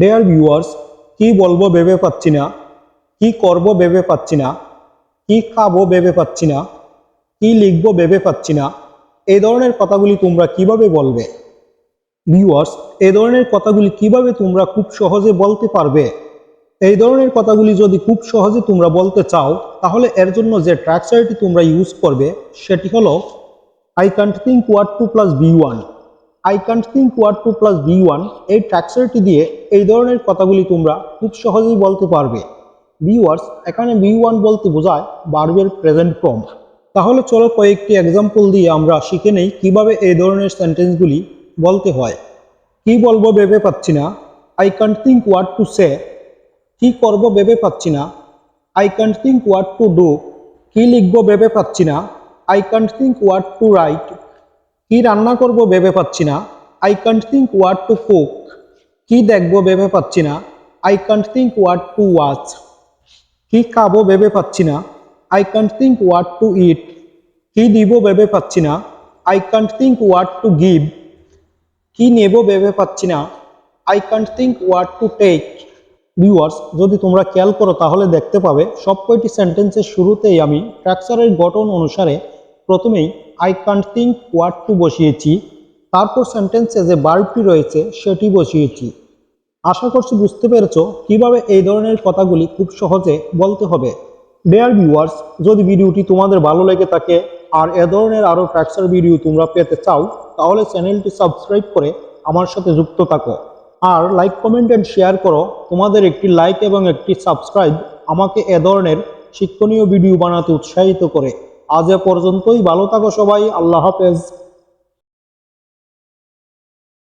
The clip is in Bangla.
ডেয়ার ভিউয়ার্স কি বলব ভেবে পাচ্ছি না। কি করব ভেবে পাচ্ছি না। কি খাব ভেবে পাচ্ছি না। কি লিখব ভেবে পাচ্ছি না। এই ধরনের কথাগুলি তোমরা কীভাবে বলবে? ভিউয়ার্স এই ধরনের কথাগুলি কীভাবে তোমরা খুব সহজে বলতে পারবে? এই ধরনের কথাগুলি যদি খুব সহজে তোমরা বলতে চাও, তাহলে এর জন্য যে ট্র্যাকচারটি তোমরা ইউজ করবে, সেটি হলো I can't think what to plus B one I can't think what to plus B one এই ট্র্যাকচারটি দিয়ে এই ধরনের কথাগুলি তোমরা খুব সহজেই বলতে পারবে। ভিউয়ার্স এখানে বি ওয়ান বলতে বোঝায় বার্বের প্রেজেন্ট ফর্ম তাহলে চলো কয়েকটি এক্সাম্পল দিয়ে আমরা শিখে নেই কীভাবে এই ধরনের সেন্টেন্সগুলি বলতে হয়। কি বলব ভেবে পাচ্ছি না। I can't think what to say কি করব ভেবে পাচ্ছি না। I can't think what to do কি লিখব ভেবে পাচ্ছি না। I can't think what to write কি রান্না করব ভেবে পাচ্ছি না। I can't think what to cook কি দেখব ভেবে পাচ্ছি না। I can't think what to watch কি খাব ভেবে পাচ্ছি না। I can't think what to eat কি দিব ভেবে পাচ্ছি না। I can't think what to give কি নেব ভেবে পাচ্ছি না। I can't think what to take viewers যদি তোমরা খেয়াল করো, তাহলে দেখতে পাবে, সব কয়টি সেন্টেন্সের শুরুতেই আমি স্ট্রাকচারের গঠন অনুসারে প্রথমেই I can't think what to বসিয়েছি। তারপর সেন্টেন্সে যে বার্বটি রয়েছে, সেটি বসিয়েছি। আশা করছি বুঝতে পেরেছ কীভাবে এই ধরনের কথাগুলি খুব সহজে বলতে হবে। ডেয়ার ভিউয়ার্স যদি ভিডিওটি তোমাদের ভালো লেগে থাকে আর এ ধরনের আরও ফ্র্যাকচার ভিডিও তোমরা পেতে চাও, তাহলে চ্যানেলটি সাবস্ক্রাইব করে আমার সাথে যুক্ত থাকো। আর লাইক কমেন্ট অ্যান্ড শেয়ার করো। তোমাদের একটি লাইক এবং একটি সাবস্ক্রাইব আমাকে এ ধরনের শিক্ষণীয় ভিডিও বানাতে উৎসাহিত করে। আজ এ পর্যন্তই। ভালো থাকো সবাই। আল্লাহ হাফেজ।